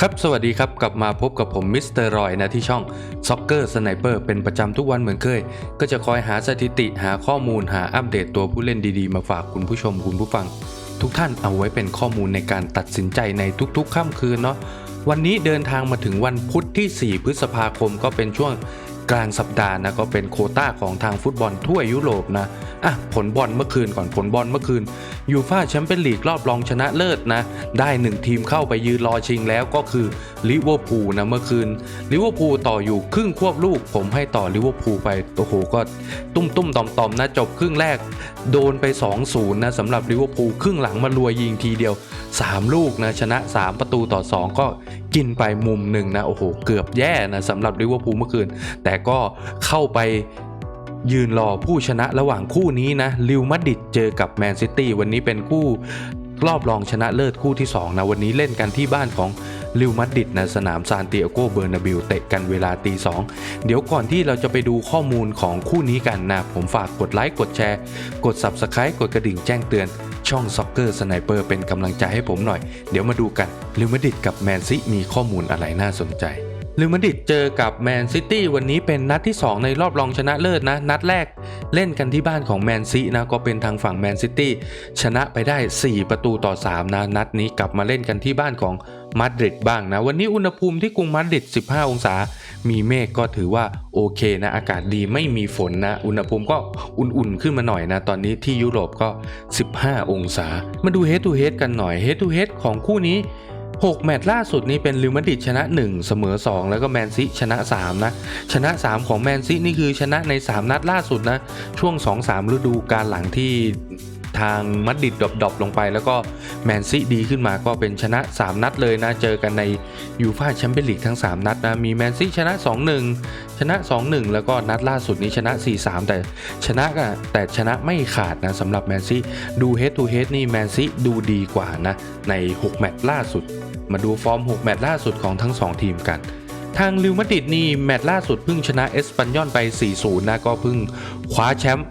ครับ สวัสดีครับ กลับมาพบกับผมมิสเตอร์รอยนะที่ช่อง Soccer Sniper เปอร์เป็นประจำทุกวันเหมือนเคย ก็จะคอยหาสถิติหาข้อมูลหาอัปเดตตัวผู้เล่นดีๆ มาฝากคุณผู้ชมคุณผู้ฟัง ทุกท่านเอาไว้เป็นข้อมูลในการตัดสินใจในทุกๆค่ำคืนเนาะวันนี้เดินทางมาถึงวันพุธที่ 4 พฤษภาคมก็เป็นช่วงกลางสัปดาห์นะก็เป็นโคต้าของทางฟุตบอลทั่วยุโรปนะอะผลบอลเมื่อคืนก่อนผลบอลเมื่อคืนยูฟ่าแชมเปี้ยนลีกรอบรองชนะเลิศนะ ได้หนึ่งทีมเข้าไปยืนรอชิงแล้วก็คือลิเวอร์พูลนะเมื่อคืนลิเวอร์พูลต่ออยู่ครึ่งควบลูก ผมให้ต่อลิเวอร์พูลไปโอ้โหก็ตุ้มตุ้มต่อมต่อมนะจบครึ่งแรก โดนไป 2-0นะสำหรับลิเวอร์พูลครึ่งหลังมารวยยิงทีเดียว 3 ลูกนะชนะ 3 ประตูต่อ 2 ก็กินไปมุมหนึ่งนะโอ้โหเกือบแย่นะสำหรับลิเวอร์พูลเมื่อคืน แต่ก็เข้าไป ยืนรอผู้ชนะระหว่างคู่นี้นะลิวมาดิดเจอกับแมนซิตี้วันนี้เป็นคู่รอบรองชนะเลิศคู่ที่ 2 นะ วันนี้เล่นกันที่บ้านของลิวมาดริดนะสนามซานติอาโกเบอร์นาบิลเตะกันเวลาตีสองเดี๋ยวก่อนที่เราจะไปดูข้อมูลของคู่นี้กันนะ ผมฝากกดไลค์ กดแชร์ กด Subscribe กดกระดิ่งแจ้งเตือน ช่อง Soccer Sniper เปอร์เป็นกำลังใจให้ผมหน่อย เดี๋ยวมาดูกันลิวมาดริดกับแมนซิมีข้อมูลอะไรน่าสนใจ ลิวมาดริดเจอกับแมนซิตี้วันนี้เป็นนัดที่ 2 ในรอบรองชนะเลิศนะ นัดแรกเล่นกันที่บ้านของแมนซินะก็เป็นทางฝั่งแมนซิตี้ชนะไปได้ 4 ประตูต่อ 3 นะ นัดนี้กลับมาเล่นกันที่บ้านของมาดริดบ้างนะ วันนี้อุณหภูมิที่กรุงมาดริด 15 องศา มีเมฆก็ถือว่าโอเคนะ อากาศดีไม่มีฝนนะ อุณหภูมิก็อุ่นๆ ขึ้นมาหน่อยนะ ตอนนี้ที่ยุโรปก็ 15 องศา มาดู head to head กันหน่อย head to head ของคู่นี้ 6 แมตช์ล่าสุดนี้เป็นลิวมาดิดชนะ 1 เสมอ 2 แล้วก็แมนซิชนะ 3 นะ ชนะ 3 ของแมนซินี่คือชนะใน 3 นัดล่าสุดนะ ช่วง 2-3 ฤดูการหลังที่ทางมัดดิดดรอปๆลงไป แล้วก็แมนซิดีขึ้นมาก็เป็นชนะ 3 นัดเลยนะ เจอกันในยูฟ่าแชมเปี้ยนลีกทั้ง 3 นัดนะ มีแมนซิชนะ 2-1 ชนะ 2-1 แล้วก็นัดล่าสุดนี้ชนะ 4-3 แต่ชนะแต่ชนะไม่ขาดนะสำหรับแมนซิดู head to head นี่แมนซิดูดีกว่านะ ใน 6 แมตช์ล่าสุด มาดูฟอร์ม 6 แมตช์ล่าสุดของทั้ง 2 ทีมกัน ทางลิวมาดริดนี่แมตช์ล่าสุดเพิ่งชนะเอสปันยอนไป 4-0 นะก็เพิ่งคว้าแชมป์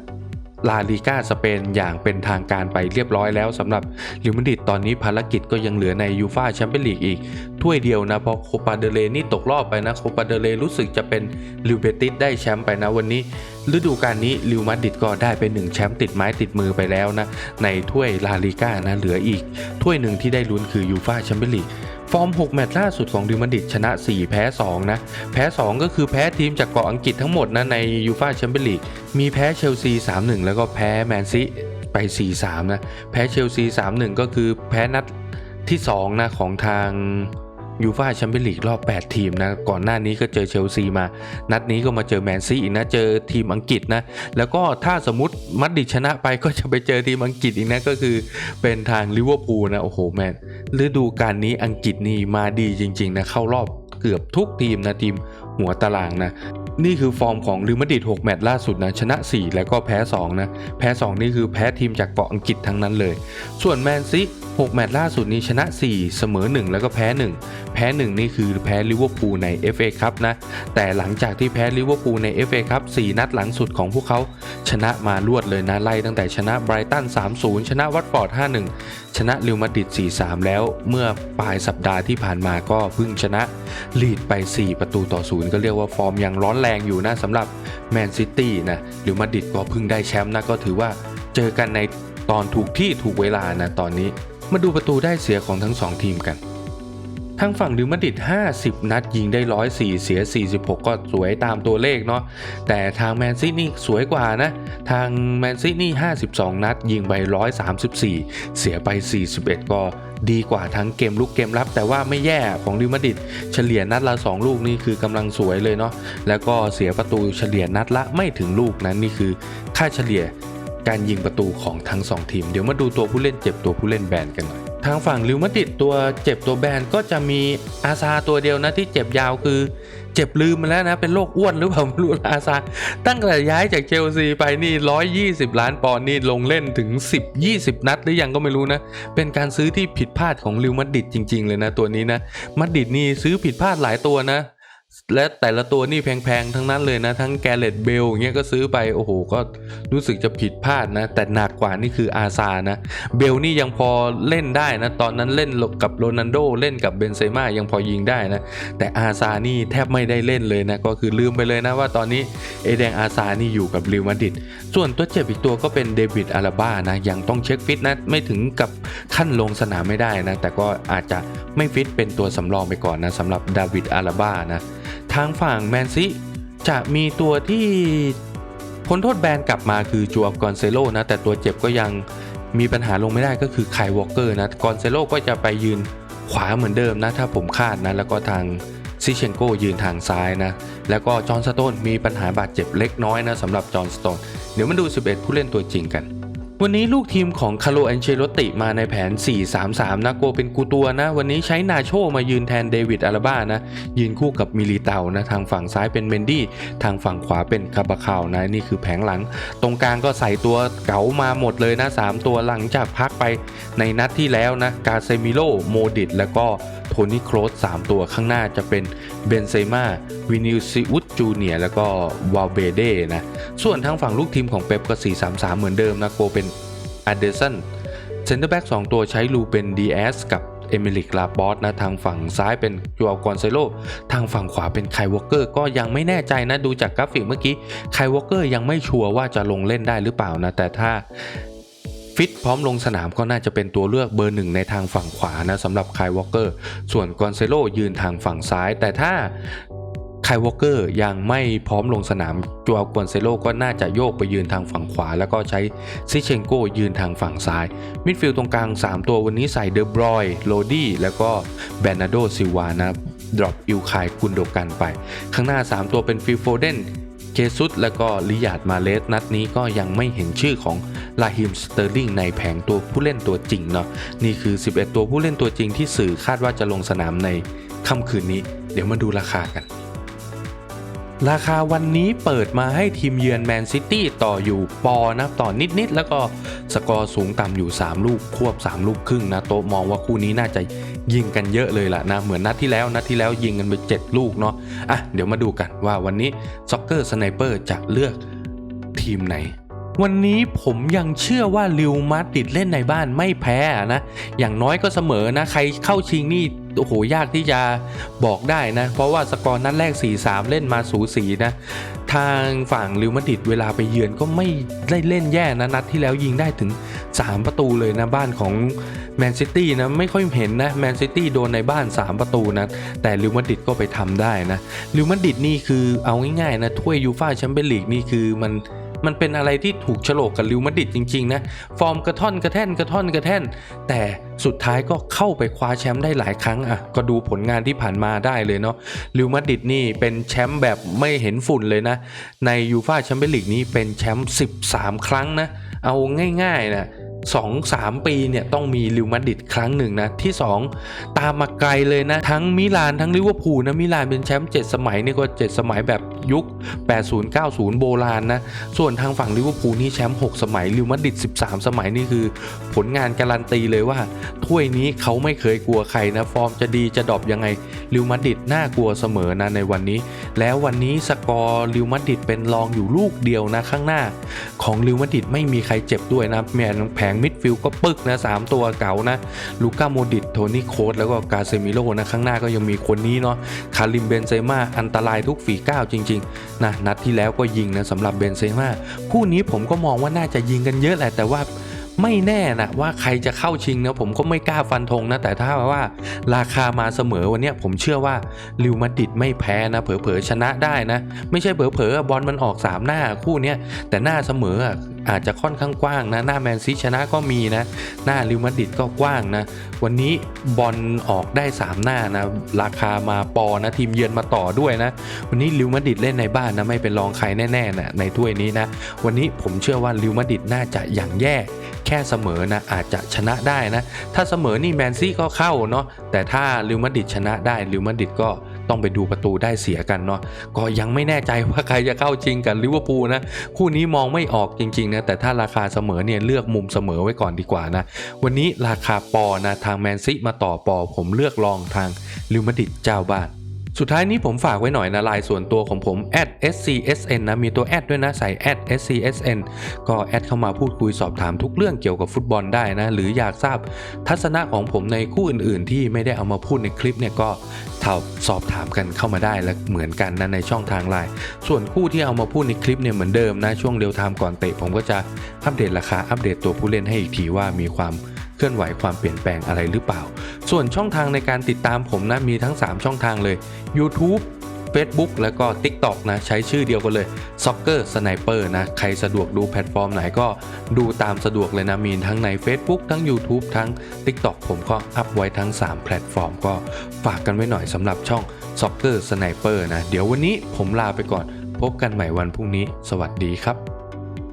ลาลิก้าสเปนอย่างเป็นทางการไปเรียบร้อยแล้วสำหรับลิวมาดริดตอนนี้ภารกิจก็ยังเหลือในยูฟาแชมเปี้ยนลีกอีก ถ้วยเดียวนะเพราะโคปาเดเลนี่ตกรอบไปนะโคปาเดเลรู้สึกจะเป็นลิวเบติสได้แชมป์ไปนะวันนี้ ฤดูกาลนี้ลิวมาดริดก็ได้ไปหนึ่งแชมป์ติดไม้ติดมือไปแล้วนะในถ้วยลาลิก้านะเหลืออีก ถ้วยหนึ่งที่ได้ลุ้นคือยูฟาแชมเปี้ยนลีก ฟอร์ม 6 แมตช์ล่าสุดของดิวมาดริดชนะ 4 แพ้ 2 นะ แพ้ 2 ก็คือแพ้ทีมจากเกาะอังกฤษทั้งหมดนะในยูฟ่าแชมเปี้ยนลีกมีแพ้เชลซี 3-1 แล้วก็แพ้แมนซีไป 4-3 นะ แพ้เชลซี 3-1 ก็คือแพ้นัดที่ 2 นะของทาง ยูฟาแชมเปี้ยนลีกรอบ 8 ทีมนะก่อนหน้านี้ก็เจอเชลซีมา นัดนี้ก็มาเจอแมนซีอีกนะเจอทีมอังกฤษนะแล้วก็ถ้าสมมติมัดดิชนะไปก็จะไปเจอทีมอังกฤษอีกนะก็คือเป็นทางลิเวอร์พูลนะโอ้โหแมนฤดูกาลนี้อังกฤษนี่มาดีจริงๆนะเข้ารอบเกือบทุกทีมนะทีมหัวตารางนะ นี่คือฟอร์มของลิวมาดริด6แมตช์ล่าสุดนะ ชนะ 4 แล้วก็แพ้ 2 นะ แพ้ 2 นี่คือแพ้ทีมจากเกาะอังกฤษทั้งนั้นเลย ส่วนแมนซี6แมตช์ล่าสุดนี้ชนะ 4 เสมอ 1 แล้วก็แพ้ 1 แพ้ 1 นี่คือแพ้ลิเวอร์พูลใน FA ครับนะ แต่หลังจากที่แพ้ลิเวอร์พูลใน FA ครับ4นัดหลังสุดของพวกเขาชนะมารวดเลยนะไล่ตั้งแต่ชนะไบรตัน 3-0 ชนะวัตฟอร์ด 5-1 ชนะลิวมาดริด 4-3 แล้ว เมื่อปลายสัปดาห์ที่ผ่านมาก็เพิ่งชนะลีดไป 4 ประตูต่อ 0 ก็เรียกว่าฟอร์มยังร้อนแรงอยู่นะสำหรับแมนซิตี้นะลิวมาดิดก็เพิ่งได้แชมป์นะก็ถือว่าเจอกันในตอนถูกที่ถูกเวลานะตอนนี้ มาดูประตูได้เสียของทั้ง 2 ทีมกันทางฝั่งลิวมาดิด 50 นัดยิงได้ 104 เสีย 46 ก็สวยตามตัวเลขเนาะ แต่ทางแมนซินี่สวยกว่านะ ทางแมนซินี่52 นัดยิงไป 134 เสียไป 41 ก็ ดีกว่าทั้งเกมลุกเกมรับ แต่ว่าไม่แย่ของลิวมาดิดเฉลี่ยนัดละ 2 ลูกนี่คือกำลังสวยเลยเนาะแล้วก็เสียประตูเฉลี่ยนัดละไม่ถึงลูกนั้นนี่คือค่าเฉลี่ยการยิงประตูของทั้ง 2 ทีม เดี๋ยวมาดูตัวผู้เล่นเจ็บตัวผู้เล่นแบนกันหน่อย ทางฝั่งลิวมาดิดตัวเจ็บตัวแบนก็จะมีอาซาตัวเดียวนะที่เจ็บยาวคือ เจ็บลืมมาแล้วนะ เป็นโรคอ้วนหรือเปล่าไม่รู้ลาซาตั้งแต่ย้ายจากเชลซีไปนี่ 120 ล้านปอนด์นี่ลงเล่นถึง 10 20 นัดหรือยังก็ไม่รู้นะ เป็นการซื้อที่ผิดพลาดของลิวมาดริดจริง ๆ เลยนะตัวนี้นะมาดริดนี่ซื้อผิดพลาดหลายตัวนะ และแต่ละตัวนี่แพงๆ ทั้งนั้นเลยนะ ทั้งแกเลตเบลเงี้ยก็ซื้อไป โอ้โห ก็รู้สึกจะผิดพลาดนะ แต่หนักกว่านี่คืออาซานะ เบลนี่ยังพอเล่นได้นะ ตอนนั้นเล่นกับโรนัลโดเล่นกับเบนเซม่ายังพอยิงได้นะ แต่อาซานี่แทบไม่ได้เล่นเลยนะ ก็คือลืมไปเลยนะว่าตอนนี้เอเดงอาซานี่อยู่กับริวมาดิดส่วนตัวเจ็บอีกตัวก็เป็นเดวิดอาราบ้านะยังต้องเช็คฟิตนะไม่ถึงกับขั้นลงสนามไม่ได้นะแต่ก็อาจจะไม่ฟิตเป็นตัวสำรองไปก่อนนะสำหรับดาวิดอาราบ้านะ ทางฝั่งแมนซีจะมีตัวที่พ้นโทษแบนกลับมาคือจูอับกอนเซโลนะ แต่ตัวเจ็บก็ยังมีปัญหาลงไม่ได้ก็คือไคลวอลเกอร์นะกอนเซโลก็จะไปยืนขวาเหมือนเดิมนะ ถ้าผมคาดนะ แล้วก็ทางซิเชนโกยืนทางซ้ายนะ แล้วก็จอห์นสโตนมีปัญหาบาดเจ็บเล็กน้อยนะสำหรับจอห์นสโตนเดี๋ยวมาดู 11 ผู้เล่นตัวจริงกัน วันนี้ลูกทีมของคาร์โลแอนเชโลติมาในแผน 4-3-3 นะโกเป็นกูตัวนะ วันนี้ใช้นาโชมายืนแทนเดวิดอาราบ้านะ ยืนคู่กับมิลิเตานะ ทางฝั่งซ้ายเป็นเมนดี้ ทางฝั่งขวาเป็นคาบาคาวนะ นี่คือแผงหลัง ตรงกลางก็ใส่ตัวเก๋ามาหมดเลยนะ 3 ตัวหลังจากพักไปในนัดที่แล้วนะ กาเซมิโลโมดิตแล้วก็ ทนี่โครส3ตัวข้างหน้าจะเป็นเบนเซม่าวินิวซิอุสจูเนียแล้วก็วาลเบเดนะ ส่วนทางฝั่งลูกทีมของเป๊ปก็4-3-3 เหมือนเดิมนะโกเป็นอเดสันเซนเตอร์แบ็ก2ตัวใช้ลูเป็นดีเอสกับเอมิลิกลาบอสนะทางฝั่งซ้ายเป็นจูอัลกอนเซโลทางฝั่งขวาเป็นไคลวอเกอร์ก็ยังไม่แน่ใจนะดูจากกราฟิกเมื่อกี้ไคลวอเกอร์ยังไม่ชัวร์ว่าจะลงเล่นได้หรือเปล่านะแต่ถ้า ฟิตพร้อมลงสนามก็น่าจะเป็นตัวเลือกเบอร์หนึ่งในทางฝั่งขวานะสำหรับไคลวอลเกอร์ ส่วนกอนเซโลยืนทางฝั่งซ้าย แต่ถ้าไคลวอลเกอร์ยังไม่พร้อมลงสนามจูอัลกอนเซโลก็น่าจะโยกไปยืนทางฝั่งขวา แล้วก็ใช้ซิเชนโกยืนทางฝั่งซ้าย มิดฟิลด์ตรงกลาง 3 ตัววันนี้ใส่เดอบรอยโรดี้แล้วก็แบนาโดซิวานะดรอปอิลคายกุนโดกันไป ข้างหน้า 3 ตัวเป็นฟิลโฟเดน เจซุสและก็ลิยาดมาเลสนัดนี้ก็ยังไม่เห็นชื่อของลาฮิมสเตอร์ลิงในแผงตัวผู้เล่นตัวจริงเนาะนี่คือ 11 ตัวผู้เล่นตัวจริงที่สื่อคาดว่าจะลงสนามในค่ำคืนนี้ เดี๋ยวมาดูราคากัน ราคาวันนี้เปิดมาให้ทีมเยือนแมนซิตี้ต่ออยู่ปอนะต่อนิด ๆ แล้วก็สกอร์สูงต่ำอยู่ 3 ลูกควบ 3 ลูกครึ่งนะ โต๊ะมองว่าคู่นี้น่าจะยิงกันเยอะเลยล่ะนะ เหมือนนัดที่แล้วนัดที่แล้วยิงกันไป 7 ลูกเนาะอะเดี๋ยวมาดูกันว่าวันนี้ซ็อกเกอร์สไนเปอร์จะเลือกทีมไหนวันนี้ผมยังเชื่อว่าลิวมาดริดเล่นในบ้านไม่แพ้นะ อย่างน้อยก็เสมอนะ ใครเข้าชิงนี่ โอ้โหยากที่จะบอกได้นะ เพราะว่าสกอร์นัดแรก 4-3 เล่นมาสูสีนะ ทางฝั่งลิวมาดริดเวลาไปเยือนก็ไม่ได้เล่นแย่นะนัดที่แล้วยิงได้ถึง 3 ประตูเลยนะบ้านของแมนซิตี้นะไม่ค่อยเห็นนะแมนซิตี้โดนในบ้าน 3 ประตูนะแต่ลิวมาดริดก็ไปทำได้นะลิวมาดริดนี่คือเอาง่ายๆนะถ้วยยูฟ่าแชมเปี้ยนลีกนี่คือมัน มันเป็นอะไรที่ถูกโฉลกกับลิวมาดริดจริงๆนะ ฟอร์มกระท่อนกระแท่นกระท่อนกระแท่น แต่สุดท้ายก็เข้าไปคว้าแชมป์ได้หลายครั้งอะก็ดูผลงานที่ผ่านมาได้เลยเนาะลิวมาดริดนี่เป็นแชมป์แบบไม่เห็นฝุ่นเลยนะ ในยูฟ่าแชมเปี้ยนลีกนี้เป็นแชมป์13 ครั้งนะ เอาง่ายๆนะ สองสามปีเนี่ยต้องมีลิวมาดริดครั้งหนึ่งนะ ที่ 2 ตามมาไกลเลยนะ ทั้งมิลานทั้งลิเวอร์พูลนะมิลานเป็นแชมป์7สมัยนี่ก็ 7 สมัยแบบยุค 80 90 โบราณนะ ส่วนทางฝั่งลิเวอร์พูลนี่แชมป์6สมัยลิวมาดริด13 สมัยนี่คือ ผลงานการันตีเลยว่า ถ้วยนี้เขาไม่เคยกลัวใครนะ ฟอร์มจะดีจะดรอปยังไงลิวมาดริดน่ากลัวเสมอนะในวันนี้ แล้ววันนี้สกอร์ลิวมาดริดเป็นรองอยู่ลูกเดียวนะข้างหน้า ของลิวมาดิดไม่มีใครเจ็บด้วยนะแมนแผงมิดฟิลก็ปึกนะสามตัวเก่านะลูก้าโมดิดโทนี่โคสแล้วก็กาเซมิโลนะข้างหน้าก็ยังมีคนนี้เนาะคาริมเบนเซม่าอันตรายทุกฝีก้าวจริงๆนะนัดที่แล้วก็ยิงนะสำหรับเบนเซม่าคู่นี้ผมก็มองว่าน่าจะยิงกันเยอะแหละแต่ว่า ไม่แน่นะว่าใครจะเข้าชิงนะผมก็ไม่กล้าฟันธงนะแต่ถ้าว่าราคามาเสมอวันนี้ผมเชื่อว่าลิวมาดิดไม่แพ้นะเผลอๆชนะได้นะ ไม่ใช่เผลอๆบอลมันออก3หน้าคู่เนี้ยแต่หน้าเสมอ อาจจะค่อนข้างกว้างนะ หน้าแมนซีชนะก็มีนะ หน้าลิวมาดิดก็กว้างนะ วันนี้บอลออกได้ 3 หน้านะ ราคามาปอนะ ทีมเยือนมาต่อด้วยนะ วันนี้ลิวมาดิดเล่นในบ้านนะไม่เป็นรองใครแน่ๆนะในถ้วยนี้นะ วันนี้ผมเชื่อว่าลิวมาดิดน่าจะอย่างแย่แค่เสมอนะอาจจะชนะได้นะ ถ้าเสมอนี่แมนซี่ก็เข้าเนาะแต่ถ้าลิวมาดิดชนะได้ลิวมาดิดก็ ต้องไปดูประตูได้เสียกันเนาะก็ยังไม่แน่ใจว่าใครจะเข้าชิงกันลิเวอร์พูลนะคู่นี้มองไม่ออกจริงๆนะแต่ถ้าราคาเสมอเนี่ยเลือกมุมเสมอไว้ก่อนดีกว่านะวันนี้ราคาปอนะทางแมนซีมาต่อปอผมเลือกลองทางลิวมาดิดเจ้าบ้าน สุดท้ายนี้ผมฝากไว้หน่อยนะลน์ส่วนตัวของผม @scsn นะมีตัวแอดด้วยนะใส่ @scsn ก็แอดเข้ามาพูดคุยสอบถามทุกเรื่องเกี่ยวกับฟุตบอลได้นะหรืออยากทราบทัศนะของผมในคู่อื่น ๆ ที่ไม่ได้เอามาพูดในคลิปเนี่ยก็ถาสอบถามกันเข้ามาได้และเหมือนกันนะในช่องทางไลน์ส่วนคู่ที่เอามาพูดในคลิปเนี่ยเหมือนเดิมนะช่วงเดียวไทม์ก่อนเตะผมก็จะอัปเดตราคาอัปเดตตัวผู้เล่นให้อีกทีว่ามีความ เคลื่อนไหวความเปลี่ยนแปลงอะไรหรือเปล่า ส่วนช่องทางในการติดตามผมนะมีทั้ง 3 ช่องทางเลย YouTube Facebook แล้วก็ TikTok นะใช้ชื่อเดียวกันเลย Soccer Sniper นะใครสะดวกดูแพลตฟอร์มไหนก็ดูตามสะดวกเลยนะมีทั้งใน Facebook ทั้ง YouTube ทั้ง TikTok ผมก็อัพไว้ทั้ง 3 แพลตฟอร์ม ก็ฝากกันไว้หน่อยสำหรับช่อง Soccer Sniper นะเดี๋ยววันนี้ผมลาไปก่อน พบกันใหม่วันพรุ่งนี้ สวัสดีครับ